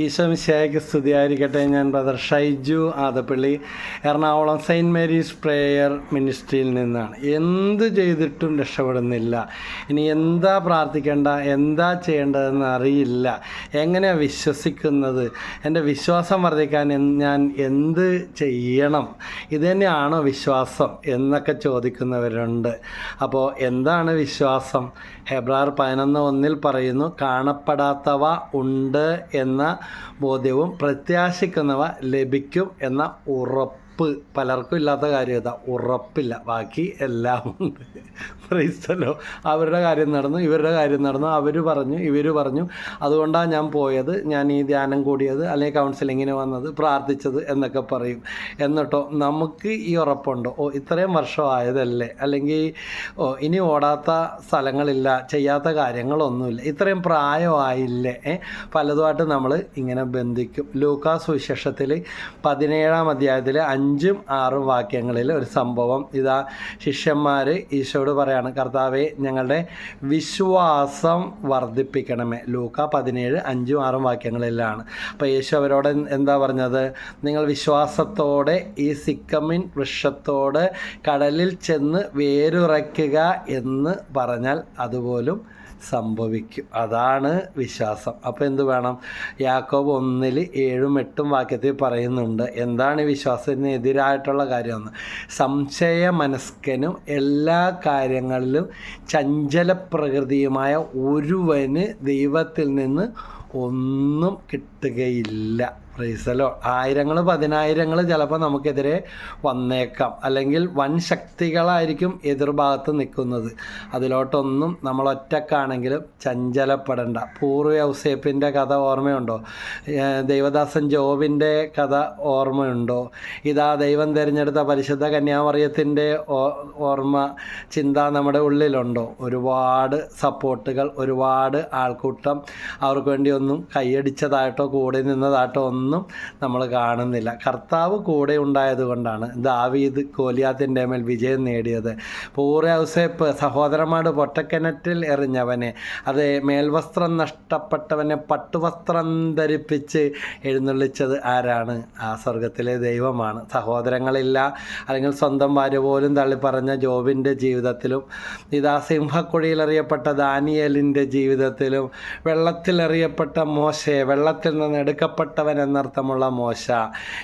ഈശോമിശിയായ്ക്ക് സ്തുതിയായിരിക്കട്ടെ. ഞാൻ brother Shaiju Adappally Ernakulam saint Mary's prayer മിനിസ്ട്രിയിൽ നിന്നാണ്. എന്ത് ചെയ്തിട്ടും രക്ഷപ്പെടുന്നില്ല. ഇനി എന്താ പ്രാർത്ഥിക്കേണ്ട എന്താ ചെയ്യേണ്ടതെന്ന് അറിയില്ല. എങ്ങനെയാണ് വിശ്വസിക്കുന്നത്? എന്റെ വിശ്വാസം വർദ്ധിക്കാൻ ഞാൻ എന്ത് ചെയ്യണം? ഇത് തന്നെയാണോ വിശ്വാസം എന്നൊക്കെ ചോദിക്കുന്നവരുണ്ട്. അപ്പോൾ എന്താണ് വിശ്വാസം? ഹെബ്രാർ പതിനൊന്ന് ഒന്നിൽ പറയുന്നു കാണപ്പെടാത്തവ ഉണ്ട് എന്ന ബോധ്യവും പ്രത്യാശിക്കുന്നവ ലഭിക്കും എന്ന ഉറപ്പ്. പലർക്കും ഇല്ലാത്ത കാര്യം ഇതാ. ഉറപ്പില്ല. ബാക്കി എല്ലാം ഉണ്ട്. ക്രൈസ്തലോ അവരുടെ കാര്യം നടന്നു ഇവരുടെ കാര്യം നടന്നു. അവർ പറഞ്ഞു ഇവർ പറഞ്ഞു. അതുകൊണ്ടാണ് ഞാൻ പോയത്. ഞാൻ ഈ ധ്യാനം കൂടിയത് അല്ലെങ്കിൽ കൗൺസിലിങ്ങിന് വന്നത് പ്രാർത്ഥിച്ചത് എന്നൊക്കെ പറയും. എന്നിട്ടോ നമുക്ക് ഈ ഉറപ്പുണ്ടോ? ഓ ഇത്രയും വർഷമായതല്ലേ അല്ലെങ്കിൽ ഓ ഇനി ഓടാത്ത സ്ഥലങ്ങളില്ല ചെയ്യാത്ത കാര്യങ്ങളൊന്നുമില്ല. ഇത്രയും പ്രായമായില്ലേ? പലതുമായിട്ട് നമ്മൾ ഇങ്ങനെ ബന്ധിക്കും. ലൂക്കാ സുവിശേഷത്തിൽ പതിനേഴാം അധ്യായത്തിൽ അഞ്ചും ആറും വാക്യങ്ങളിൽ ഒരു സംഭവം ഇതാ ശിഷ്യന്മാർ ഈശോയോട് പറയാണ് കർത്താവെ ഞങ്ങളുടെ വിശ്വാസം വർദ്ധിപ്പിക്കണമേ. ലൂക്ക പതിനേഴ് അഞ്ചും ആറും വാക്യങ്ങളിലാണ്. അപ്പോൾ യേശു അവരോട് എന്താ പറഞ്ഞത്? നിങ്ങൾ വിശ്വാസത്തോടെ ഈ സിക്കമിൻ വൃക്ഷത്തോട് കടലിൽ ചെന്ന് വേരുറയ്ക്കുക എന്ന് പറഞ്ഞാൽ അതുപോലും സംഭവിക്കും. അതാണ് വിശ്വാസം. അപ്പോൾ എന്ത് വേണം? യാക്കോബ് ഒന്നിൽ ഏഴും എട്ടും വാക്യത്തിൽ പറയുന്നുണ്ട്. എന്താണ് ഈ വിശ്വാസത്തിന് എതിരായിട്ടുള്ള കാര്യമെന്ന് സംശയ മനസ്കനും എല്ലാ കാര്യങ്ങളിലും ചഞ്ചല പ്രകൃതിയുമായ ഒരുവന് ദൈവത്തിൽ നിന്ന് ഒന്നും കിട്ടുകയില്ല. പ്രൈസലോ ആയിരങ്ങൾ പതിനായിരങ്ങൾ ചിലപ്പോൾ നമുക്കെതിരെ വന്നേക്കാം. അല്ലെങ്കിൽ വൻ ശക്തികളായിരിക്കും എതിർഭാഗത്ത് നിൽക്കുന്നത്. അതിലോട്ടൊന്നും നമ്മൾ ഒറ്റക്കാണെങ്കിലും ചഞ്ചലപ്പെടേണ്ട. പൂർവ ഔസേപ്പിന്റെ കഥ ഓർമ്മയുണ്ടോ? ദൈവദാസൻ ജോബിന്റെ കഥ ഓർമ്മയുണ്ടോ? ഇതാ ദൈവം തിരഞ്ഞെടുത്ത പരിശുദ്ധ കന്യാമറിയത്തിന്റെ ഓർമ്മ ചിന്ത നമ്മുടെ ഉള്ളിലുണ്ടോ? ഒരുപാട് സപ്പോർട്ടുകൾ ഒരുപാട് ആൾക്കൂട്ടം അവർക്ക് വേണ്ടി ഒന്നും കൈയടിച്ചതായിട്ടോ കൂടെ നിന്നതായിട്ടോ ഒന്നും നമ്മൾ കാണുന്നില്ല. കർത്താവ് കൂടെ ഉണ്ടായത് കൊണ്ടാണ് ദാവീദ് കോലിയാത്തിന്റെ മേൽ വിജയം നേടിയത്. പൂർവ ഔസേപ്പ് സഹോദരമാട് പൊട്ടക്കിണറ്റിൽ എറിഞ്ഞവനെ അത് മേൽവസ്ത്രം നഷ്ടപ്പെട്ടവനെ പട്ടുവസ്ത്രം ധരിപ്പിച്ച് എഴുന്നള്ളിച്ചത് ആരാണ്? ആ സ്വർഗത്തിലെ ദൈവമാണ്. സഹോദരങ്ങളില്ല അല്ലെങ്കിൽ സ്വന്തം ഭാര്യ പോലും തള്ളിപ്പറഞ്ഞ ജോബിന്റെ ജീവിതത്തിലും ഇതാ സിംഹക്കുഴിയിലെറിയപ്പെട്ട ദാനിയലിന്റെ ജീവിതത്തിലും വെള്ളത്തിലെറിയപ്പെട്ട മോശയെ വെള്ളത്തിൽ നിന്ന് എടുക്കപ്പെട്ടവൻ എന്നർത്ഥമുള്ള മോശ.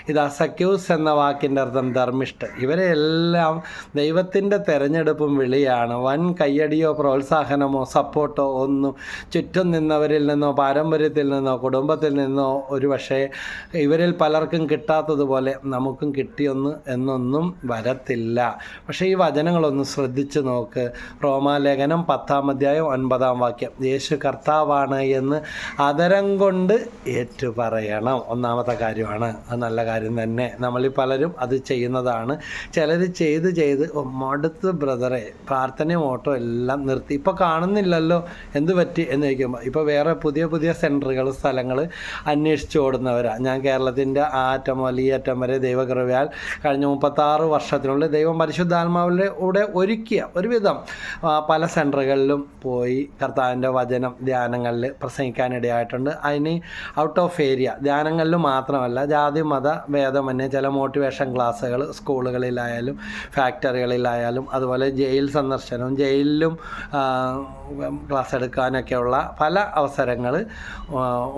ഇത് അസക്യൂസ് എന്ന വാക്കിന്റെ അർത്ഥം ധർമ്മിഷ്ഠ ഇവരെ എല്ലാം ദൈവത്തിന്റെ തെരഞ്ഞെടുപ്പും വിളിയാണ്. വൻ കയ്യടിയോ പ്രോത്സാഹനമോ സപ്പോർട്ടോ ഒന്നും ചുറ്റും നിന്നവരിൽ നിന്നോ പാരമ്പര്യത്തിൽ നിന്നോ കുടുംബത്തിൽ നിന്നോ ഒരു പക്ഷേ ഇവരിൽ പലർക്കും കിട്ടാത്തതുപോലെ നമുക്കും കിട്ടിയൊന്ന് എന്നൊന്നും വരത്തില്ല. പക്ഷേ ഈ വചനങ്ങളൊന്ന് ശ്രദ്ധിച്ച് നോക്ക്. റോമാലേഖനം പത്താം അധ്യായം ഒൻപതാം വാക്യം. യേശു കർത്താവാണ് എന്ന് അതരം കൊണ്ട് ഏറ്റു പറയണം ഒന്നാമത്തെ കാര്യമാണ്. അത് നല്ല കാര്യം തന്നെ. നമ്മളിൽ പലരും അത് ചെയ്യുന്നതാണ്. ചിലർ ചെയ്ത് ചെയ്ത് "ഓ, മടുത്ത് ബ്രദറെ പ്രാർത്ഥനയും ഓട്ടോ എല്ലാം നിർത്തി. ഇപ്പോൾ കാണുന്നില്ലല്ലോ എന്ത് പറ്റി എന്ന് ചോദിക്കുമ്പോൾ ഇപ്പോൾ വേറെ പുതിയ പുതിയ സെന്ററുകൾ സ്ഥലങ്ങൾ അന്വേഷിച്ച് ഓടുന്നവരാണ് ഞാൻ കേരളത്തിന്റെ ആ അറ്റം മുതൽ ഈ അറ്റം വരെ ദൈവകൃപയാൽ കഴിഞ്ഞ മുപ്പത്താറ് വർഷത്തിനുള്ളിൽ ദൈവം പരിശുദ്ധാത്മാവിലെ കൂടെ ഒരുക്കിയ ഒരുവിധം പല സെന്ററുകളിലും പോയി കർത്താവിന്റെ വചനം ധ്യാനങ്ങളിൽ പ്രസംഗിക്കാനിടയായിട്ടുണ്ട്. അതിന് ഔട്ട് ഓഫ് ഏരിയ ധ്യാനങ്ങളിൽ മാത്രമല്ല ജാതി മത ഭേദമന്യേ ചില മോട്ടിവേഷൻ ക്ലാസ്സുകൾ സ്കൂളുകളിലായാലും ഫാക്ടറികളിലായാലും അതുപോലെ ജയിൽ സന്ദർശനവും ജയിലിലും ക്ലാസ് എടുക്കാനൊക്കെയുള്ള പല അവസരങ്ങൾ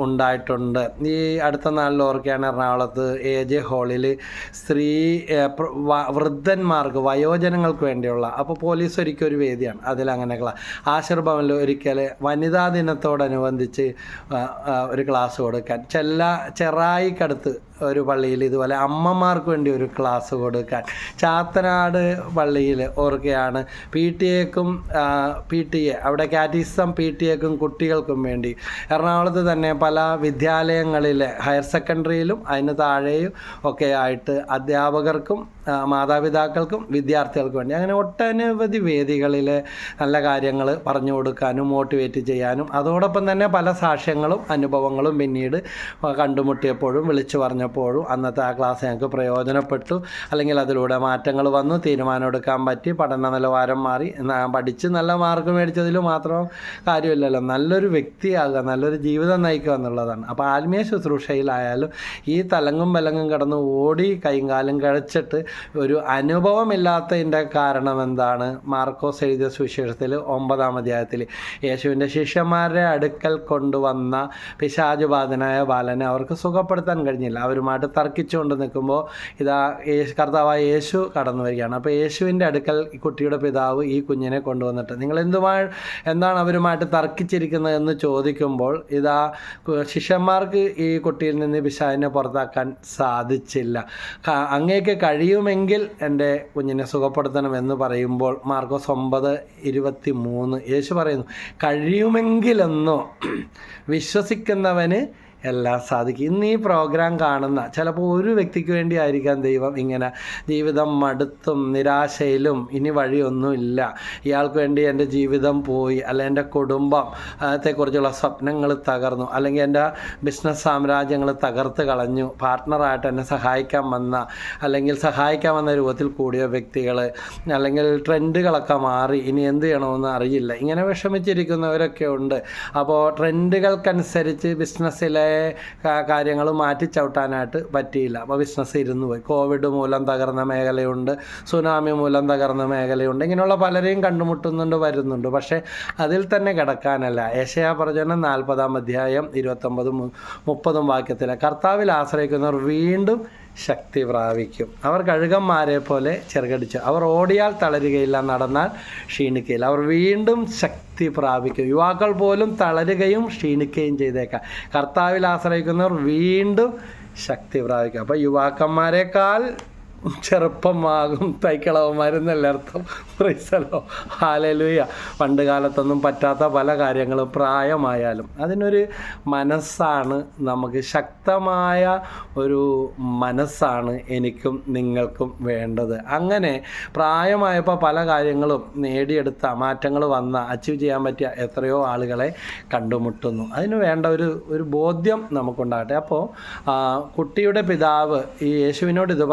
ഉണ്ടായിട്ടുണ്ട്. ഈ അടുത്ത നാളിൽ ഓർക്കുകയാണ് എറണാകുളത്ത് എ ജെ ഹാളിൽ സ്ത്രീ വൃദ്ധന്മാർക്ക് വയോജനങ്ങൾക്ക് വേണ്ടിയുള്ള അപ്പോൾ പോലീസ് ഒരിക്കലും ഒരു വേദിയാണ്. അതിലങ്ങനെ ക്ലാ ആശീർഭവനിൽ ഒരിക്കൽ വനിതാ ദിനത്തോടനുബന്ധിച്ച് ഒരു ക്ലാസ് കൊടുക്കാൻ. ചെല്ല ചെറായിക്കടുത്ത് ഒരു പള്ളിയിൽ ഇതുപോലെ അമ്മമാർക്ക് വേണ്ടി ഒരു ക്ലാസ് കൊടുക്കാൻ. ചാത്തനാട് പള്ളിയിൽ ഓർക്കുകയാണ് പി ടി എക്കും പി ടി എ അവിടെ കാറ്റിസം പി ടി എക്കും കുട്ടികൾക്കും വേണ്ടി. എറണാകുളത്ത് തന്നെ പല വിദ്യാലയങ്ങളിലെ ഹയർ സെക്കൻഡറിയിലും അതിന് താഴെയും ഒക്കെ ആയിട്ട് അധ്യാപകർക്കും മാതാപിതാക്കൾക്കും വിദ്യാർത്ഥികൾക്കും വേണ്ടി. അങ്ങനെ ഒട്ടനവധി വേദികളിൽ നല്ല കാര്യങ്ങൾ പറഞ്ഞു കൊടുക്കാനും മോട്ടിവേറ്റ് ചെയ്യാനും. അതോടൊപ്പം തന്നെ പല സാക്ഷ്യങ്ങളും അനുഭവങ്ങളും പിന്നീട് കണ്ടുമുട്ടിയപ്പോഴും വിളിച്ചു പറഞ്ഞപ്പോഴും പറഞ്ഞപ്പോഴും അന്നത്തെ ആ ക്ലാസ് ഞങ്ങൾക്ക് പ്രയോജനപ്പെട്ടു. അല്ലെങ്കിൽ അതിലൂടെ മാറ്റങ്ങൾ വന്നു തീരുമാനം എടുക്കാൻ പറ്റി പഠന നിലവാരം മാറി. പഠിച്ച് നല്ല മാർക്ക് മേടിച്ചതിൽ മാത്രം കാര്യമില്ലല്ലോ. നല്ലൊരു വ്യക്തിയാകുക നല്ലൊരു ജീവിതം നയിക്കുക എന്നുള്ളതാണ്. അപ്പോൾ ആത്മീയ ശുശ്രൂഷയിലായാലും ഈ തലങ്ങും ബലങ്ങും കിടന്ന് ഓടി കൈയും കാലും കഴിച്ചിട്ട് ഒരു അനുഭവമില്ലാത്തതിന്റെ കാരണം എന്താണ്? മാർക്കോസ് എഴുതിയ സുവിശേഷത്തിൽ ഒമ്പതാം അധ്യായത്തിൽ യേശുവിന്റെ ശിഷ്യന്മാരുടെ അടുക്കൽ കൊണ്ടുവന്ന പിശാചുബാധനായ ബാലനെ അവർക്ക് സുഖപ്പെടുത്താൻ കഴിഞ്ഞില്ല. അവരുമായിട്ട് തർക്കിച്ചുകൊണ്ട് നിൽക്കുമ്പോൾ ഇതാ യേശു കർത്താവായ യേശു കടന്നു വരികയാണ്. അപ്പോൾ യേശുവിന്റെ അടുക്കൽ ഈ കുട്ടിയുടെ പിതാവ് ഈ കുഞ്ഞിനെ കൊണ്ടുവന്നിട്ട് നിങ്ങൾ എന്തുമായി എന്താണ് അവരുമായിട്ട് തർക്കിച്ചിരിക്കുന്നത് എന്ന് ചോദിക്കുമ്പോൾ ഇതാ ശിഷ്യന്മാർക്ക് ഈ കുട്ടിയിൽ നിന്ന് പിശാവിനെ പുറത്താക്കാൻ സാധിച്ചില്ല. അങ്ങേക്ക് കഴിയുമെങ്കിൽ എന്റെ കുഞ്ഞിനെ സുഖപ്പെടുത്തണം എന്ന് പറയുമ്പോൾ മാർക്കോസ് ഒമ്പത് ഇരുപത്തി മൂന്ന് യേശു പറയുന്നു കഴിയുമെങ്കിലെന്നോ വിശ്വസിക്കുന്നവന് എല്ലാം സാധിക്കും. ഇന്ന് ഈ പ്രോഗ്രാം കാണുന്ന ചിലപ്പോൾ ഒരു വ്യക്തിക്ക് വേണ്ടി ആയിരിക്കാം ദൈവം ഇങ്ങനെ ജീവിതം മടുത്തും നിരാശയിലും ഇനി വഴിയൊന്നുമില്ല. ഇയാൾക്ക് വേണ്ടി എന്റെ ജീവിതം പോയി അല്ലെ എന്റെ കുടുംബം ത്തെക്കുറിച്ചുള്ള സ്വപ്നങ്ങൾ തകർന്നു അല്ലെങ്കിൽ എന്റെ ബിസിനസ് സാമ്രാജ്യങ്ങൾ തകർത്ത് കളഞ്ഞു പാർട്ട്ണറായിട്ട് എന്നെ സഹായിക്കാൻ വന്ന അല്ലെങ്കിൽ സഹായിക്കാൻ വന്ന രൂപത്തിൽ കൂടിയ വ്യക്തികൾ അല്ലെങ്കിൽ ട്രെൻഡുകളൊക്കെ മാറി ഇനി എന്ത് ചെയ്യണമെന്ന് അറിയില്ല. ഇങ്ങനെ വിഷമിച്ചിരിക്കുന്നവരൊക്കെ ഉണ്ട്. അപ്പോൾ ട്രെൻഡുകൾക്കനുസരിച്ച് ബിസിനസ്സിലെ കാര്യങ്ങൾ മാറ്റിച്ചവിട്ടാനായിട്ട് പറ്റിയില്ല. അപ്പോൾ ബിസിനസ് ഇരുന്ന് പോയി. കോവിഡ് മൂലം തകർന്ന മേഖലയുണ്ട് സുനാമി മൂലം തകർന്ന മേഖലയുണ്ട് ഇങ്ങനെയുള്ള പലരെയും കണ്ടുമുട്ടുന്നുണ്ട് വരുന്നുണ്ട്. പക്ഷേ അതിൽ തന്നെ കിടക്കാനല്ല. ഏഷ്യാ പ്രചനം നാൽപ്പതാം അധ്യായം ഇരുപത്തൊമ്പതും മുപ്പതും വാക്യത്തിലെ കർത്താവിൽ ആശ്രയിക്കുന്നവർ വീണ്ടും ശക്തി പ്രാപിക്കും. അവർ കഴുകന്മാരെ പോലെ ചെറുകടിച്ചു. അവർ ഓടിയാൽ തളരുകയില്ല നടന്നാൽ ക്ഷീണിക്കുകയില്ല അവർ വീണ്ടും ശക്തി പ്രാപിക്കും. യുവാക്കൾ പോലും തളരുകയും ക്ഷീണിക്കുകയും ചെയ്തേക്കാം. കർത്താവിൽ ആശ്രയിക്കുന്നവർ വീണ്ടും ശക്തി പ്രാപിക്കും. അപ്പോൾ യുവാക്കന്മാരെക്കാൾ ചെറുപ്പമാകും തൈക്കളവന്മാരെന്നല്ല അർത്ഥം. പ്രൈസലോ ഹാലലുയ പണ്ട് കാലത്തൊന്നും പറ്റാത്ത പല കാര്യങ്ങളും പ്രായമായാലും അതിനൊരു മനസ്സാണ് നമുക്ക് ശക്തമായ ഒരു മനസ്സാണ് എനിക്കും നിങ്ങൾക്കും വേണ്ടത്. അങ്ങനെ പ്രായമായപ്പോൾ പല കാര്യങ്ങളും നേടിയെടുത്ത മാറ്റങ്ങൾ വന്ന അച്ചീവ് ചെയ്യാൻ പറ്റിയ എത്രയോ ആളുകളെ കണ്ടുമുട്ടുന്നു. അതിന് വേണ്ട ഒരു ഒരു ബോധ്യം നമുക്കുണ്ടാകട്ടെ. അപ്പോൾ കുട്ടിയുടെ പിതാവ് ഈ യേശുവിനോട് ഇത്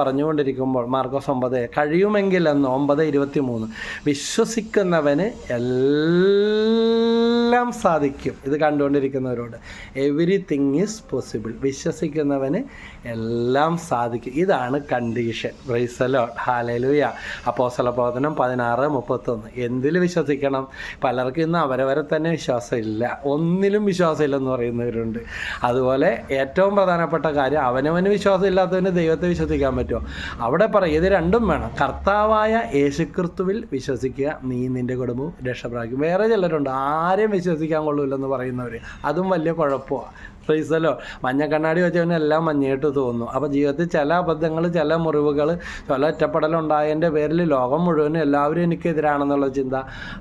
പറഞ്ഞുകൊണ്ടിരിക്കുമ്പോൾ മാർക്കോസ് ഒമ്പത് കഴിയുമെങ്കിൽ എന്ന് ഒമ്പത് ഇരുപത്തി മൂന്ന് വിശ്വസിക്കുന്നവന് എല്ലാം സാധിക്കും. ഇത് കണ്ടുകൊണ്ടിരിക്കുന്നവരോട്. എവറിത്തിങ് ഈസ് പോസിബിൾ വിശ്വസിക്കുന്നവന് എല്ലാം സാധിക്കും. ഇതാണ് കണ്ടീഷൻ പ്രൈസലോ ഹാലലുയ അപ്പോസല പ്രവർത്തനം പതിനാറ് മുപ്പത്തൊന്ന്. എന്തിൽ വിശ്വസിക്കണം? പലർക്കും ഇന്ന് അവരവരെ തന്നെ വിശ്വാസമില്ല. ഒന്നിലും വിശ്വാസമില്ലെന്ന് പറയുന്നവരുണ്ട്. അതുപോലെ ഏറ്റവും പ്രധാനപ്പെട്ട കാര്യം അവനവന് വിശ്വാസം ഇല്ലാത്തവന് ദൈവത്തെ വിശ്വസിക്കാൻ പറ്റുമോ? അവിടെ പറയും ഇത് രണ്ടും വേണം. കർത്താവായ യേശുക്രിസ്തുവിൽ വിശ്വസിക്കുക നീ നിന്റെ കുടുംബവും രക്ഷപ്രാപിക്കും. വേറെ ചിലരുണ്ട് ആരെയും വിശ്വസിക്കാൻ കൊള്ളൂലെന്ന് പറയുന്നവർ അതും വലിയ കുഴപ്പമാണ് പ്രൈസലോ മഞ്ഞക്കണ്ണാടി വെച്ചവന് എല്ലാം മഞ്ഞയിട്ട് തോന്നുന്നു അപ്പോൾ ജീവിതത്തിൽ ചില അബദ്ധങ്ങൾ ചില മുറിവുകൾ ചില ഒറ്റപ്പെടലുണ്ടായതിന്റെ പേരിൽ ലോകം മുഴുവനും എല്ലാവരും എനിക്കെതിരാണെന്നുള്ള ചിന്ത.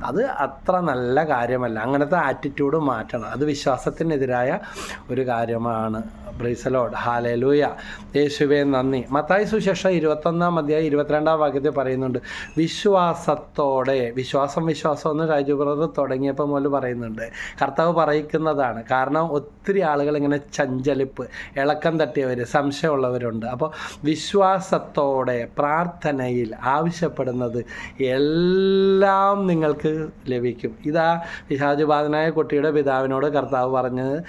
അത് അത്ര നല്ല കാര്യമല്ല. അങ്ങനത്തെ ആറ്റിറ്റ്യൂഡ് മാറ്റണം. അത് വിശ്വാസത്തിനെതിരായ ഒരു കാര്യമാണ്. ബ്രൈസലോഡ് ഹാലലൂയ യേശുവേ നന്ദി. മത്തായി സുശേഷം ഇരുപത്തൊന്നാം അധ്യായം ഇരുപത്തിരണ്ടാം വാക്യത്തിൽ പറയുന്നുണ്ട്. വിശ്വാസത്തോടെ വിശ്വാസം വിശ്വാസം എന്ന് രാജു ബ്രദർ തുടങ്ങിയപ്പോൾ മുതൽ പറയുന്നുണ്ട്. കർത്താവ് പറയിക്കുന്നതാണ്. കാരണം ഒത്തിരി ആളുകൾ ഇങ്ങനെ ചഞ്ചലിപ്പ് ഇളക്കം തട്ടിയവർ സംശയമുള്ളവരുണ്ട്. അപ്പോൾ വിശ്വാസത്തോടെ പ്രാർത്ഥനയിൽ ആവശ്യപ്പെടുന്നത് എല്ലാം നിങ്ങൾക്ക് ലഭിക്കും. ഇതാ പിശാചുബാധനായ കുട്ടിയുടെ പിതാവിനോട് കർത്താവ് പറഞ്ഞത്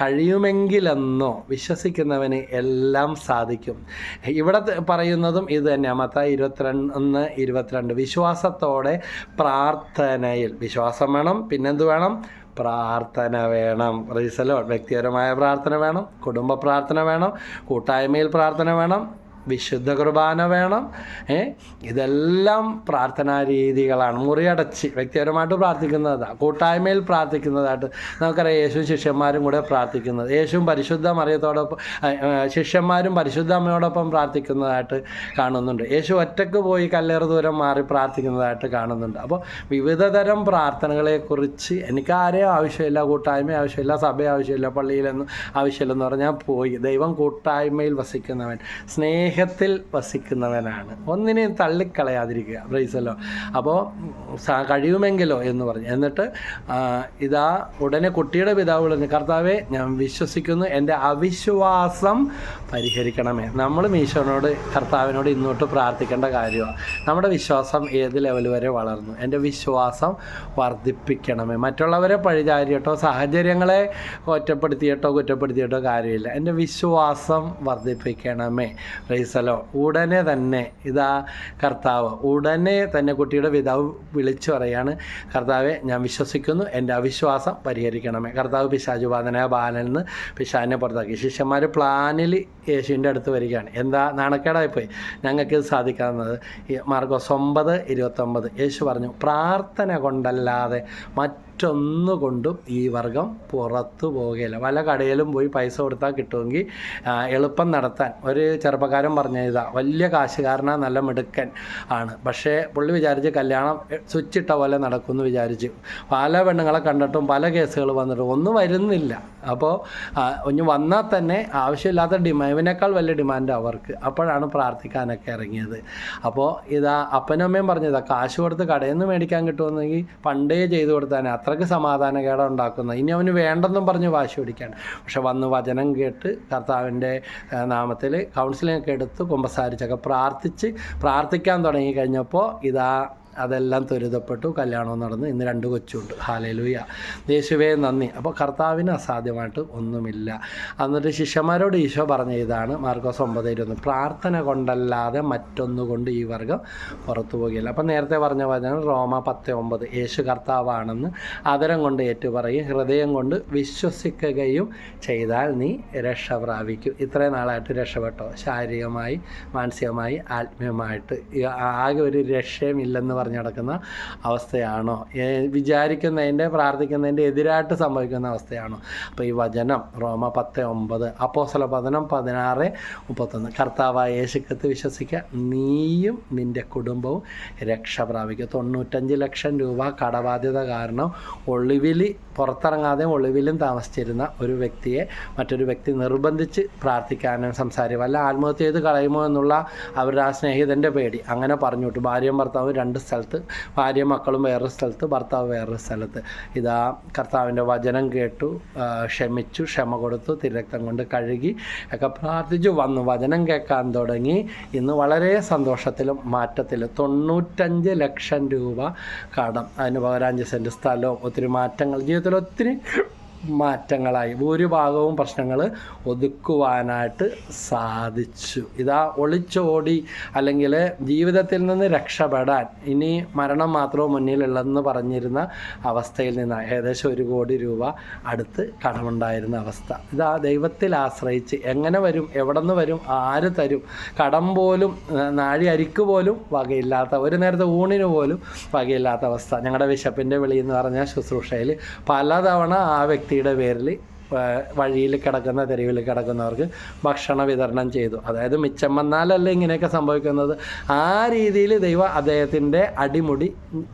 കഴിയുമെങ്കിലെന്നോ വിശ്വസിക്കുന്നവന് എല്ലാം സാധിക്കും. ഇവിടെ പറയുന്നതും ഇത് തന്നെയാണ് മത്തായി ഇരുപത്തിരണ്ട് ഇരുപത്തിരണ്ട്. വിശ്വാസത്തോടെ പ്രാർത്ഥനയിൽ വിശ്വാസം വേണം പിന്നെന്ത് വേണം? പ്രാർത്ഥന വേണം. റീസലോ വ്യക്തിപരമായ പ്രാർത്ഥന വേണം. കുടുംബ പ്രാർത്ഥന വേണം. കൂട്ടായ്മയിൽ പ്രാർത്ഥന വേണം. വിശുദ്ധ കുർബാന വേണം. ഏ? ഇതെല്ലാം പ്രാർത്ഥനാ രീതികളാണ്. മുറിയടച്ച് വ്യക്തിപരമായിട്ട് പ്രാർത്ഥിക്കുന്നതാണ് കൂട്ടായ്മയിൽ പ്രാർത്ഥിക്കുന്നതായിട്ട് നമുക്കറിയാം യേശു ശിഷ്യന്മാരും കൂടെ പ്രാർത്ഥിക്കുന്നത്. യേശുവും പരിശുദ്ധ മറിയത്തോടൊപ്പം ശിഷ്യന്മാരും പരിശുദ്ധ അമ്മയോടൊപ്പം പ്രാർത്ഥിക്കുന്നതായിട്ട് കാണുന്നുണ്ട്. യേശു ഒറ്റയ്ക്ക് പോയി കല്ലേറ് ദൂരം മാറി പ്രാർത്ഥിക്കുന്നതായിട്ട് കാണുന്നുണ്ട്. അപ്പോൾ വിവിധതരം പ്രാർത്ഥനകളെക്കുറിച്ച് എനിക്ക് ആരെയും ആവശ്യമില്ല കൂട്ടായ്മ ആവശ്യമില്ല സഭ ആവശ്യമില്ല പള്ളിയിലൊന്നും ആവശ്യമില്ലെന്ന് പറഞ്ഞാൽ പോയി. ദൈവം കൂട്ടായ്മയിൽ വസിക്കുന്നവൻ സ്നേഹ സ്നേഹത്തിൽ വസിക്കുന്നവനാണ്. ഒന്നിനെയും തള്ളിക്കളയാതിരിക്കുക. പ്രൈസല്ലോ. അപ്പോൾ കഴിയുമെങ്കിലോ എന്ന് പറഞ്ഞു. എന്നിട്ട് ഇതാ ഉടനെ കുട്ടിയുടെ പിതാവ് പറഞ്ഞു കർത്താവെ ഞാൻ വിശ്വസിക്കുന്നു. എന്റെ അവിശ്വാസം പരിഹരിക്കണമേ. നമ്മൾ ഈശോനോട് കർത്താവിനോട് ഇന്നോട്ട് പ്രാർത്ഥിക്കേണ്ട കാര്യമാണ്. നമ്മുടെ വിശ്വാസം ഏത് ലെവൽ വരെ വളർന്നു? എന്റെ വിശ്വാസം വർദ്ധിപ്പിക്കണമേ. മറ്റുള്ളവരെ പഴിചാരിയിട്ടോ സാഹചര്യങ്ങളെ ഒറ്റപ്പെടുത്തിയിട്ടോ കുറ്റപ്പെടുത്തിയിട്ടോ കാര്യമില്ല. എന്റെ വിശ്വാസം വർദ്ധിപ്പിക്കണമേ. റൈസലോ ഉടനെ തന്നെ ഇതാ കർത്താവ് ഉടനെ തന്നെ കുട്ടിയുടെ പിതാവ് വിളിച്ചു പറയാണ് കർത്താവെ ഞാൻ വിശ്വസിക്കുന്നു എന്റെ അവിശ്വാസം പരിഹരിക്കണമേ. കർത്താവ് പിശാചുപാതനായ ബാലനിൽ നിന്ന് പിശാനെ പുറത്താക്കി. ശിഷ്യന്മാർ പ്ലാനിൽ യേശുവിന്റെ അടുത്ത് വരികയാണ്. എന്താ നാണക്കേടായിപ്പോയി? ഞങ്ങൾക്ക് ഇത് സാധിക്കാവുന്നത് മാർഗോസ് ഒമ്പത് ഇരുപത്തൊമ്പത് യേശു പറഞ്ഞു പ്രാർത്ഥന കൊണ്ടല്ലാതെ മറ്റൊന്നുകൊണ്ടും ഈ വർഗം പുറത്തു പോകുകയില്ല പല കടയിലും പോയി പൈസ കൊടുത്താൽ കിട്ടുമെങ്കിൽ എളുപ്പം നടത്താൻ. ഒരു ചെറുപ്പക്കാരൻ പറഞ്ഞ ഇതാ വലിയ കാശുകാരനാ നല്ല മിടുക്കൻ ആണ്. പക്ഷേ പുള്ളി വിചാരിച്ച് കല്യാണം സ്വിച്ചിട്ട പോലെ നടക്കുമെന്ന് വിചാരിച്ചു. പല പെണ്ണുങ്ങളെ കണ്ടിട്ടും പല കേസുകൾ വന്നിട്ടും ഒന്നും വരുന്നില്ല. അപ്പോൾ ഒന്ന് വന്നാൽ തന്നെ ആവശ്യമില്ലാത്ത ഡിമാൻഡിനേക്കാൾ വലിയ ഡിമാൻഡ് അവർക്ക്. അപ്പോഴാണ് പ്രാർത്ഥിക്കാനൊക്കെ ഇറങ്ങിയത്. അപ്പോൾ ഇതാ അപ്പനും അമ്മയും പറഞ്ഞതാ കാശ് കൊടുത്ത് കടയിൽ നിന്ന് മേടിക്കാൻ കിട്ടുമെന്നെങ്കിൽ പണ്ടേ ചെയ്തു കൊടുത്താൽ അത്രയ്ക്ക് സമാധാനകേടം ഉണ്ടാക്കുന്നത്. ഇനി അവന് വേണ്ടെന്നും പറഞ്ഞ് വാശി പിടിക്കാണ്. പക്ഷെ വന്ന് വചനം കേട്ട് കർത്താവിന്റെ നാമത്തിൽ കൗൺസിലിംഗ് എടുത്ത് കുമ്പസാരിച്ചൊക്കെ പ്രാർത്ഥിച്ച് പ്രാർത്ഥിക്കാൻ തുടങ്ങി കഴിഞ്ഞപ്പോൾ ഇതാ അതെല്ലാം ത്വരിതപ്പെട്ടു. കല്യാണവും നടന്നു. ഇന്ന് രണ്ട് കൊച്ചുണ്ട്. ഹാലലൂയ യേശുവേ നന്ദി. അപ്പോൾ കർത്താവിന് അസാധ്യമായിട്ട് ഒന്നുമില്ല. എന്നിട്ട് ശിഷ്യന്മാരോട് ഈശോ പറഞ്ഞ ഇതാണ്. മാർക്കോസ് ഒമ്പത് ഇരുപത് പ്രാർത്ഥന കൊണ്ടല്ലാതെ മറ്റൊന്നുകൊണ്ട് ഈ വർഗം പുറത്തു പോകുകയില്ല അപ്പം നേരത്തെ പറഞ്ഞ വചനം റോമ പത്ത് ഒമ്പത്. യേശു കർത്താവാണെന്ന് അതരം കൊണ്ട് ഏറ്റുപറയും ഹൃദയം കൊണ്ട് വിശ്വസിക്കുകയും ചെയ്താൽ നീ രക്ഷ പ്രാപിക്കും. ഇത്രയും നാളായിട്ട് രക്ഷപ്പെട്ടോ? ശാരീരികമായി മാനസികമായി ആത്മീയമായിട്ട്. ആകെ ഒരു രക്ഷയും ഇല്ലെന്ന് പറഞ്ഞു നടക്കുന്ന അവസ്ഥയാണോ? വിചാരിക്കുന്നതിന്റെ പ്രാർത്ഥിക്കുന്നതിന്റെ എതിരായിട്ട് സംഭവിക്കുന്ന അവസ്ഥയാണോ? അപ്പോൾ ഈ വചനം റോമ പത്ത് ഒമ്പത് അപ്പോസല പതനം പതിനാറ് മുപ്പത്തൊന്ന്. കർത്താവായ യേശുക്കത്ത് വിശ്വസിക്കുക നീയും നിന്റെ കുടുംബവും രക്ഷ പ്രാപിക്കുക തൊണ്ണൂറ്റഞ്ച് ലക്ഷം രൂപ കടബാധ്യത കാരണം ഒളിവിലി പുറത്തിറങ്ങാതെ ഒളിവിലും താമസിച്ചിരുന്ന ഒരു വ്യക്തിയെ മറ്റൊരു വ്യക്തി നിർബന്ധിച്ച് പ്രാർത്ഥിക്കാനും സംസാരിക്കും. അല്ല ആത്മഹത്യ ചെയ്ത് കളയുമോ എന്നുള്ള അവരുടെ ആ സ്നേഹിതന്റെ പേടി. അങ്ങനെ പറഞ്ഞു വിട്ടു ഭാര്യയും ഭർത്താവും രണ്ട് സ്ഥലത്ത് ഭാര്യ മക്കളും വേറൊരു സ്ഥലത്ത് ഭർത്താവ് വേറൊരു സ്ഥലത്ത്. ഇതാ കർത്താവിന്റെ വചനം കേട്ടു ക്ഷമിച്ചു ക്ഷമ കൊടുത്തു തിരക്തം കൊണ്ട് കഴുകി ഒക്കെ പ്രാർത്ഥിച്ചു വന്നു. വചനം കേൾക്കാൻ തുടങ്ങി. ഇന്ന് വളരെ സന്തോഷത്തിലും മാറ്റത്തിലും തൊണ്ണൂറ്റഞ്ച് ലക്ഷം രൂപ കടം. അതിന് പകരം അഞ്ച് സെന്റ് സ്ഥലവും. ഒത്തിരി മാറ്റങ്ങൾ. ജീവിതത്തിൽ ഒത്തിരി മാറ്റങ്ങളായി. ഭൂരിഭാഗവും പ്രശ്നങ്ങൾ ഒതുക്കുവാനായിട്ട് സാധിച്ചു. ഇതാ ഒളിച്ചോടി അല്ലെങ്കിൽ ജീവിതത്തിൽ നിന്ന് രക്ഷപ്പെടാൻ ഇനി മരണം മാത്രമേ മുന്നിലുള്ളതെന്ന് പറഞ്ഞിരുന്ന അവസ്ഥയിൽ നിന്ന് ഏകദേശം ഒരു കോടി രൂപ അടുത്ത് കടമുണ്ടായിരുന്ന അവസ്ഥ. ഇതാ ദൈവത്തിൽ ആശ്രയിച്ച് എങ്ങനെ വരും എവിടെ നിന്ന് വരും ആര് തരും കടം പോലും നാഴി അരിക്ക് പോലും വകയില്ലാത്ത ഒരു നേരത്തെ ഊണിന് പോലും വകയില്ലാത്ത അവസ്ഥ. ഞങ്ങളുടെ വിശപ്പിന്റെ വിളി എന്ന് പറഞ്ഞ ശുശ്രൂഷയിൽ പലതവണ ആ വ്യക്തിയുടെ പേരിൽ വഴിയിൽ കിടക്കുന്ന തെരുവിൽ കിടക്കുന്നവർക്ക് ഭക്ഷണ വിതരണം ചെയ്തു. അതായത് മിച്ചം വന്നാലല്ല ഇങ്ങനെയൊക്കെ സംഭവിക്കുന്നത്? ആ രീതിയിൽ ദൈവം അദ്ദേഹത്തിന്റെ അടിമുടി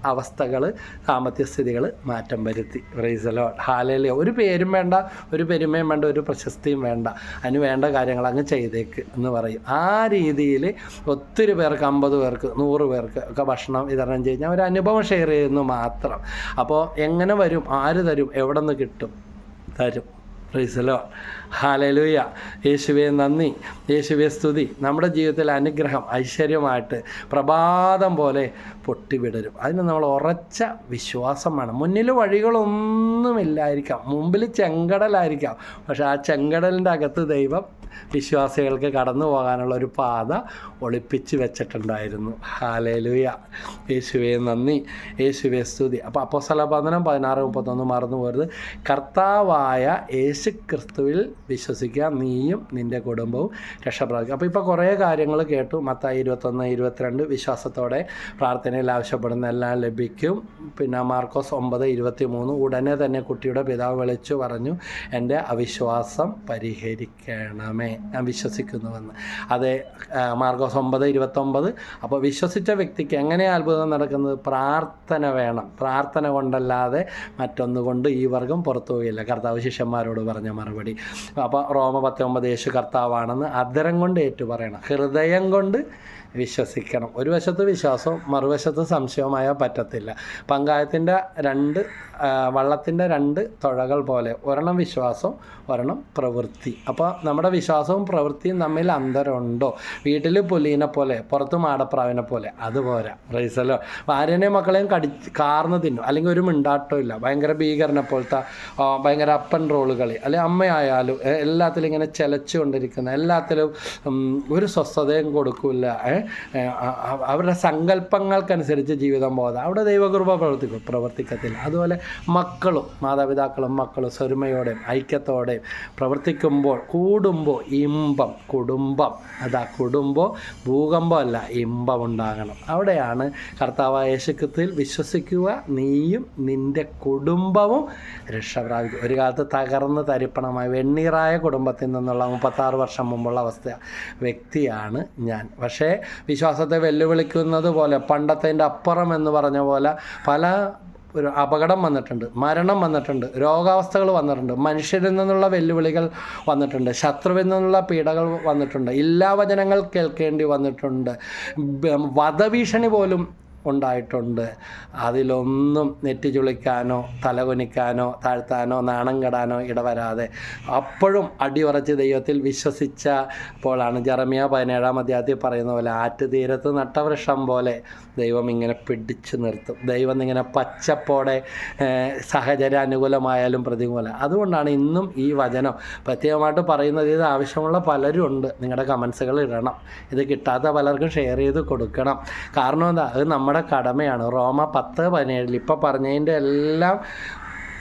അവസ്ഥകൾ സാമ്പത്തിക സ്ഥിതികൾ മാറ്റം വരുത്തി. റീസലോ ഹാലയിലെ ഒരു പേരും വേണ്ട ഒരു പെരുമയും വേണ്ട ഒരു പ്രശസ്തിയും വേണ്ട. അതിന് വേണ്ട കാര്യങ്ങൾ അങ്ങ് ചെയ്തേക്ക് എന്ന് പറയും. ആ രീതിയിൽ ഒത്തിരി പേർക്ക് അമ്പത് പേർക്ക് നൂറ് പേർക്ക് ഒക്കെ ഭക്ഷണം വിതരണം ചെയ്ത് ഒരു അനുഭവം ഷെയർ ചെയ്യുന്നു മാത്രം. അപ്പോൾ എങ്ങനെ വരും? ആര് തരും? എവിടെ നിന്ന് കിട്ടും? തരും. പ്രൈസലോ ഹാലലൂയ യേശുവെ നന്ദി. യേശുവെ സ്തുതി. നമ്മുടെ ജീവിതത്തിൽ അനുഗ്രഹം ഐശ്വര്യമായിട്ട് പ്രഭാതം പോലെ പൊട്ടിവിടരും. അതിന് നമ്മൾ ഉറച്ച വിശ്വാസം വേണം. മുന്നിൽ വഴികളൊന്നുമില്ലായിരിക്കാം. മുമ്പിൽ ചെങ്കടലായിരിക്കാം. പക്ഷെ ആ ചെങ്കടലിന്റെ അകത്ത് ദൈവം വിശ്വാസികൾക്ക് കടന്നു പോകാനുള്ള ഒരു പാത ഒളിപ്പിച്ച് വെച്ചിട്ടുണ്ടായിരുന്നു. ഹാലേലുയ യേശുവെ നന്ദി. യേശുവെ സ്തുതി. അപ്പോൾ അപ്പോൾ സ്ഥലബന്ധനം പതിനാറ് മുപ്പത്തൊന്ന് മറന്നു പോരുത്. കർത്താവായ യേശു ക്രിസ്തുവിൽ വിശ്വസിക്കുക നീയും നിന്റെ കുടുംബവും രക്ഷപ്രാപിക്കുക അപ്പോൾ ഇപ്പോൾ കുറേ കാര്യങ്ങൾ കേട്ടു. മത്തായി ഇരുപത്തൊന്ന് ഇരുപത്തിരണ്ട് വിശ്വാസത്തോടെ പ്രാർത്ഥനയിൽ ആവശ്യപ്പെടുന്ന എല്ലാം ലഭിക്കും. പിന്നെ മാർക്കോസ് ഒമ്പത് ഇരുപത്തി മൂന്ന് ഉടനെ തന്നെ കുട്ടിയുടെ പിതാവ് വിളിച്ചു പറഞ്ഞു എന്റെ അവിശ്വാസം പരിഹരിക്കണമേ. ദൈവമേ ഞാൻ വിശ്വസിക്കുന്നുവെന്ന്. അത് മാർഗോസ് ഒമ്പത് ഇരുപത്തൊമ്പത്. അപ്പോൾ വിശ്വസിച്ച വ്യക്തിക്ക് എങ്ങനെ അത്ഭുതം നടക്കുന്നത്? പ്രാർത്ഥന വേണം. പ്രാർത്ഥന കൊണ്ടല്ലാതെ മറ്റൊന്നുകൊണ്ട് ഈ വർഗം പുറത്തു പോകില്ല. കർത്താവ് ശിഷ്യന്മാരോട് പറഞ്ഞ മറുപടി. അപ്പോൾ റോമ പത്തൊമ്പത് യേശു കർത്താവാണെന്ന് അധരം കൊണ്ട് ഏറ്റു പറയണം ഹൃദയം കൊണ്ട് വിശ്വസിക്കണം. ഒരു വശത്ത് വിശ്വാസവും മറുവശത്ത് സംശയവുമായാൽ പറ്റത്തില്ല. പങ്കായത്തിന്റെ രണ്ട് വള്ളത്തിന്റെ രണ്ട് തുഴകൾ പോലെ ഒരെണ്ണം വിശ്വാസം ഒരെണ്ണം പ്രവൃത്തി. അപ്പോൾ നമ്മുടെ വിശ്വാസവും പ്രവൃത്തിയും തമ്മിൽ അന്തരമുണ്ടോ? വീട്ടിൽ പുലീനെ പോലെ പുറത്ത് മാടപ്രാവിനെ പോലെ അതുപോലെ. റൈസലോ ഭാര്യനെയും മക്കളെയും കടി കാർന്ന് തിന്നും. അല്ലെങ്കിൽ ഒരു മിണ്ടാട്ടം ഇല്ല. ഭയങ്കര ഭീകരനെ പോലത്തെ ഭയങ്കര അപ്പൻ റോൾ കളി അല്ലെങ്കിൽ അമ്മയായാലും എല്ലാത്തിലും ഇങ്ങനെ ചെലച്ചുകൊണ്ടിരിക്കുന്ന എല്ലാത്തിലും ഒരു സ്വസ്ഥതയും കൊടുക്കില്ല അവരുടെ സങ്കല്പങ്ങൾക്കനുസരിച്ച് ജീവിതം പോകാതെ അവിടെ ദൈവകൃപ പ്രവർത്തിക്കും പ്രവർത്തിക്കത്തില്ല. അതുപോലെ മക്കളും മാതാപിതാക്കളും മക്കളും സ്വരുമയോടെയും ഐക്യത്തോടെയും പ്രവർത്തിക്കുമ്പോൾ കൂടുമ്പോൾ ഇമ്പം കുടുംബം. അതാ കുടുംബം ഭൂകമ്പമല്ല ഇമ്പം ഉണ്ടാകണം. അവിടെയാണ് കർത്താവായ യേശുക്രിസ്തുവിൽ വിശ്വസിക്കുക നീയും നിന്റെ കുടുംബവും രക്ഷ പ്രാപിക്കും ഒരു കാലത്ത് തകർന്ന് തരിപ്പണമായ വെണ്ണീറായ കുടുംബത്തിൽ നിന്നുള്ള മുപ്പത്താറ് വർഷം മുമ്പുള്ള അവസ്ഥ വ്യക്തിയാണ് ഞാൻ. പക്ഷേ വിശ്വാസത്തെ വെല്ലുവിളിക്കുന്നത് പോലെ പണ്ടത്തേന്റെ അപ്പുറം എന്ന് പറഞ്ഞ പോലെ പല ഒരു അപകടം വന്നിട്ടുണ്ട് മരണം വന്നിട്ടുണ്ട് രോഗാവസ്ഥകൾ വന്നിട്ടുണ്ട് മനുഷ്യരിൽ നിന്നുള്ള വെല്ലുവിളികൾ വന്നിട്ടുണ്ട് ശത്രുവിൽ നിന്നുള്ള പീഡകൾ വന്നിട്ടുണ്ട് ഇല്ലാ വചനങ്ങൾ കേൾക്കേണ്ടി വന്നിട്ടുണ്ട്. വധഭീഷണി പോലും ഉണ്ടായിട്ടുണ്ട് അതിലൊന്നും നെറ്റി ചുളിക്കാനോ തലകുനിക്കാനോ താഴ്ത്താനോ നാണം കെടാനോ ഇടവരാതെ. അപ്പോഴും അടിയുറച്ച് ദൈവത്തിൽ വിശ്വസിച്ച പോലാണ് ജറമിയ പതിനേഴാം അധ്യായത്തിൽ പറയുന്ന പോലെ ആറ്റുതീരത്ത് നട്ടവൃക്ഷം പോലെ ദൈവം ഇങ്ങനെ പിടിച്ചു നിർത്തും. ദൈവം ഇങ്ങനെ പച്ചപ്പോടെ സാഹചര്യ അനുകൂലമായാലും പ്രതികൂലം. അതുകൊണ്ടാണ് ഇന്നും ഈ വചനം. പ്രത്യേകമായിട്ട് പറയുന്നത് ഇത് ആവശ്യമുള്ള പലരും ഉണ്ട്. നിങ്ങളുടെ കമൻസുകൾ ഇടണം. ഇത് കിട്ടാത്ത പലർക്കും ഷെയർ ചെയ്ത് കൊടുക്കണം. കാരണം എന്താ? അത് നമ്മുടെ കടമയാണ്. റോമ പത്ത് പതിനേഴിൽ ഇപ്പോൾ പറഞ്ഞതിന്റെ എല്ലാം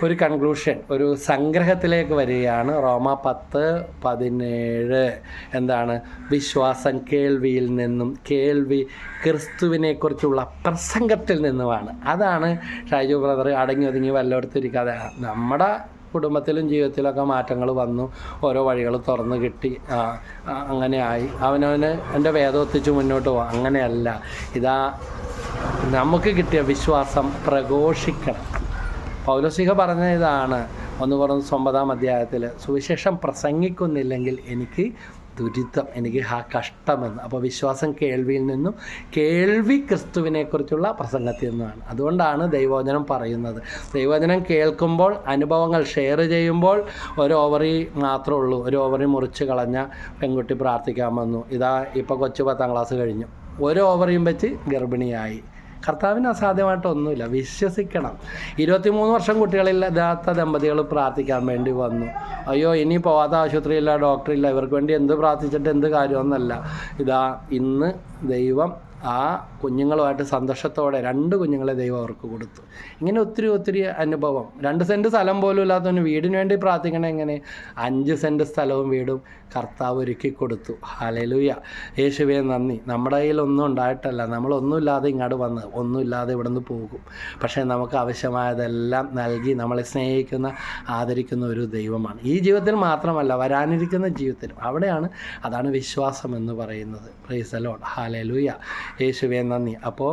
ഒരു കൺക്ലൂഷൻ ഒരു സംഗ്രഹത്തിലേക്ക് വരികയാണ്. റോമ പത്ത് പതിനേഴ് എന്താണ്? വിശ്വാസം കേൾവിയിൽ നിന്നും കേൾവി ക്രിസ്തുവിനെക്കുറിച്ചുള്ള പ്രസംഗത്തിൽ നിന്നുമാണ്. അതാണ് ഷാജു ബ്രദർ അടങ്ങി ഒതുങ്ങി വല്ലയിടത്തും ഇരിക്കാതെ. നമ്മുടെ കുടുംബത്തിലും ജീവിതത്തിലൊക്കെ മാറ്റങ്ങൾ വന്നു. ഓരോ വഴികൾ തുറന്നു കിട്ടി. അങ്ങനെ ആയി. അവനവന് എന്റെ വേദം എത്തിച്ച് മുന്നോട്ട് പോകാം അങ്ങനെയല്ല. ഇതാ നമുക്ക് കിട്ടിയ വിശ്വാസം പ്രഘോഷിക്കണം. പൗലോസിക പറഞ്ഞ ഇതാണ്. ഒന്ന് പറഞ്ഞ ഒമ്പതാം അധ്യായത്തിൽ സുവിശേഷം പ്രസംഗിക്കുന്നില്ലെങ്കിൽ എനിക്ക് ദുരിതം എനിക്ക് ആ കഷ്ടമെന്ന്. അപ്പോൾ വിശ്വാസം കേൾവിയിൽ നിന്നും കേൾവി ക്രിസ്തുവിനെക്കുറിച്ചുള്ള പ്രസംഗത്തിൽ നിന്നാണ് അതുകൊണ്ടാണ് ദൈവവചനം പറയുന്നത്. ദൈവവചനം കേൾക്കുമ്പോൾ അനുഭവങ്ങൾ ഷെയർ ചെയ്യുമ്പോൾ ഒരു ഓവറി മാത്രമേ ഉള്ളൂ. ഒരു ഓവറി മുറിച്ച് കളഞ്ഞ പെൺകുട്ടി പ്രാർത്ഥിക്കാൻ വന്നു. ഇതാ ഇപ്പോൾ കൊച്ചു പത്താം ക്ലാസ് കഴിഞ്ഞു. ഒരു ഓവറിയും വെച്ച് ഗർഭിണിയായി. കർത്താവിന് അസാധ്യമായിട്ടൊന്നുമില്ല വിശ്വസിക്കണം. ഇരുപത്തിമൂന്ന് വർഷം കുട്ടികളില്ലാത്ത ദമ്പതികൾ പ്രാർത്ഥിക്കാൻ വേണ്ടി വന്നു. അയ്യോ ഇനി പോവാത്ത ആശുപത്രിയില്ല ഡോക്ടറില്ല. ഇവർക്ക് വേണ്ടി എന്ത് പ്രാർത്ഥിച്ചിട്ട് എന്ത് കാര്യമൊന്നുമല്ല ഇതാ ഇന്ന് ദൈവം ആ കുഞ്ഞുങ്ങളുമായിട്ട് സന്തോഷത്തോടെ രണ്ട് കുഞ്ഞുങ്ങളെ ദൈവം അവർക്ക് കൊടുത്തു. ഇങ്ങനെ ഒത്തിരി ഒത്തിരി അനുഭവം. രണ്ട് സെന്റ് സ്ഥലം പോലും ഇല്ലാത്തവന് വീടിന് വേണ്ടി പ്രാർത്ഥിക്കണേ എങ്ങനെ? അഞ്ച് സെന്റ് സ്ഥലവും വീടും കർത്താവ് ഒരുക്കി കൊടുത്തു. ഹാലലൂയ യേശുവേ നന്ദി. നമ്മുടെ കയ്യിൽ ഒന്നും ഉണ്ടായിട്ടല്ല. നമ്മളൊന്നുമില്ലാതെ ഇങ്ങോട്ട് വന്ന് ഒന്നുമില്ലാതെ ഇവിടെ നിന്ന് പോകും. പക്ഷേ നമുക്ക് ആവശ്യമായതെല്ലാം നൽകി നമ്മളെ സ്നേഹിക്കുന്ന ആദരിക്കുന്ന ഒരു ദൈവമാണ്. ഈ ജീവിതത്തിൽ മാത്രമല്ല വരാനിരിക്കുന്ന ജീവിതത്തിലും അവിടെയാണ് അതാണ് വിശ്വാസം എന്ന് പറയുന്നത്. പ്രൈസലോൺ ഹാലലൂയ യേശുവേ നന്ദി. അപ്പോൾ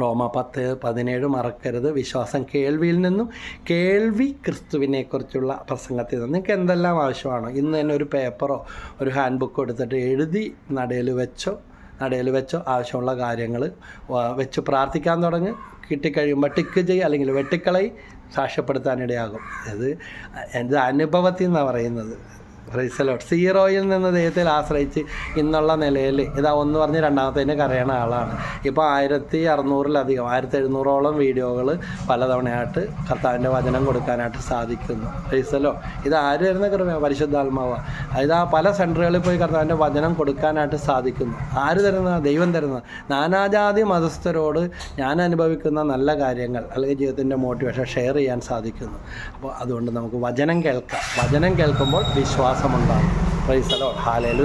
റോമ പത്ത് പതിനേഴ് മറക്കരുത്. വിശ്വാസം കേൾവിയിൽ നിന്നും കേൾവി ക്രിസ്തുവിനെക്കുറിച്ചുള്ള പ്രസംഗത്തിൽ നിന്ന്. നിങ്ങൾക്ക് എന്തെല്ലാം ആവശ്യമാണോ? ഇന്ന് തന്നെ ഒരു പേപ്പറോ ഒരു ഹാൻഡ് ബുക്കോ എടുത്തിട്ട് എഴുതി നടയിൽ വെച്ചോ നടയിൽ വെച്ചോ ആവശ്യമുള്ള കാര്യങ്ങൾ വെച്ച് പ്രാർത്ഥിക്കാൻ തുടങ്ങി. കിട്ടിക്കഴിയുമ്പോൾ ടിക്ക് ചെയ്യുക അല്ലെങ്കിൽ വെട്ടിക്കളയി. സാക്ഷ്യപ്പെടുത്താനിടയാകും അത് എന്റെ അനുഭവത്തിൽ നിന്നാണ് പറയുന്നത്. ഫ്രൈസലോട്ട് സീറോയിൽ നിന്ന് ദൈവത്തിൽ ആശ്രയിച്ച് ഇന്നുള്ള നിലയിൽ ഇതാ ഒന്ന് പറഞ്ഞ് രണ്ടാമത്തേന് കരയണ ആളാണ്. ഇപ്പോൾ ആയിരത്തി അറുന്നൂറിലധികം ആയിരത്തി എഴുന്നൂറോളം വീഡിയോകൾ പലതവണയായിട്ട് കർത്താവിന്റെ വചനം കൊടുക്കാനായിട്ട് സാധിക്കുന്നു. റൈസലോ ഇത് ആര് വരുന്ന കൃപയാണ് പരിശുദ്ധാത്മാവ. ആ പല സെന്ററുകളിൽ പോയി കർത്താവിന്റെ വചനം കൊടുക്കാനായിട്ട് സാധിക്കുന്നു. ആര് തരുന്ന? ദൈവം തരുന്ന. നാനാജാതി മതസ്ഥരോട് ഞാൻ അനുഭവിക്കുന്ന നല്ല കാര്യങ്ങൾ അല്ലെങ്കിൽ ജീവിതത്തിന്റെ മോട്ടിവേഷൻ ഷെയർ ചെയ്യാൻ സാധിക്കുന്നു. അപ്പോൾ അതുകൊണ്ട് നമുക്ക് വചനം കേൾക്കാം. വചനം കേൾക്കുമ്പോൾ సంబంధాలు ప్రైస్ అలా హాలేలు